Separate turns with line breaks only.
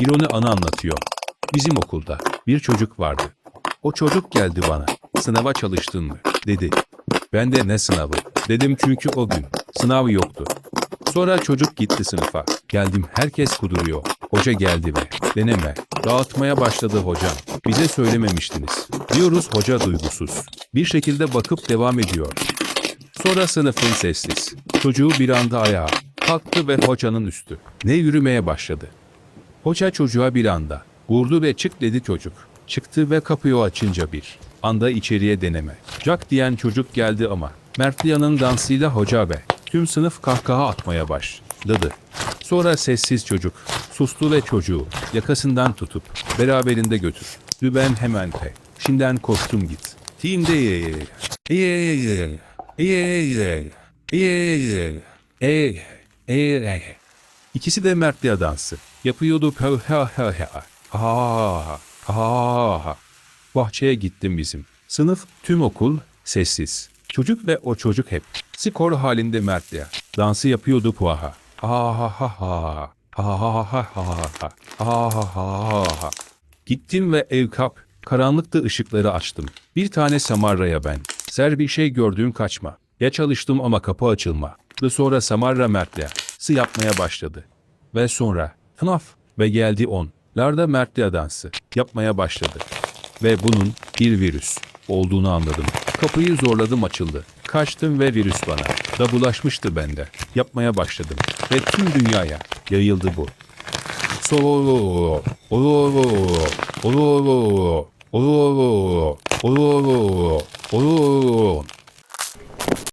Bir onu anı anlatıyor. Bizim okulda bir çocuk vardı. O çocuk geldi bana. Sınava çalıştın mı? dedi. Ben de ne sınavı? Dedim çünkü o gün sınav yoktu. Sonra çocuk gitti sınıfa. Geldim herkes kuduruyor. Hoca geldi ve deneme. Dağıtmaya başladı hocam. Bize söylememiştiniz. Diyoruz hoca duygusuz. Bir şekilde bakıp devam ediyor. Sonra sınıfın sessiz. Çocuğu bir anda ayağa kalktı ve hocanın üstü. Ne yürümeye başladı. Hoca çocuğa bir anda vurdu ve çık dedi çocuk. Çıktı ve kapıyı açınca bir anda içeriye deneme. Jack diyen çocuk geldi ama Mertliyan'ın dansıyla hoca ve tüm sınıf kahkaha atmaya başladı. Sonra sessiz çocuk sustu ve çocuğu yakasından tutup beraberinde götür. Ben hemen pe. Şimdiden koştum git. Team'de ye ye ye ye ye İkisi de Mertliya dansı. Yapıyordu ha ha ha ha. Ha ha ha. Bahçeye gittim bizim. Sınıf, tüm okul sessiz. Çocuk ve o çocuk hep. Skor halinde Mertliya. Dansı yapıyordu puaha. Ha ha ha ha. Ha ha ha ha ha. Ha ha ha. Gittim ve ev kap. Karanlıkta ışıkları açtım. Bir tane Samarra'ya ben. Ser bir şey gördüğüm kaçma. Ya çalıştım ama kapı açılma. Ve sonra Samarra Mert'le sı yapmaya başladı. Ve sonra FNAF ve geldi on. Larda Mert'le dansı yapmaya başladı. Ve bunun bir virüs olduğunu anladım. Kapıyı zorladım açıldı. Kaçtım ve virüs bana da bulaşmıştı bende. Yapmaya başladım. Ve tüm dünyaya yayıldı bu. Solo. Olo. Olo. Olo. Olo. Olo.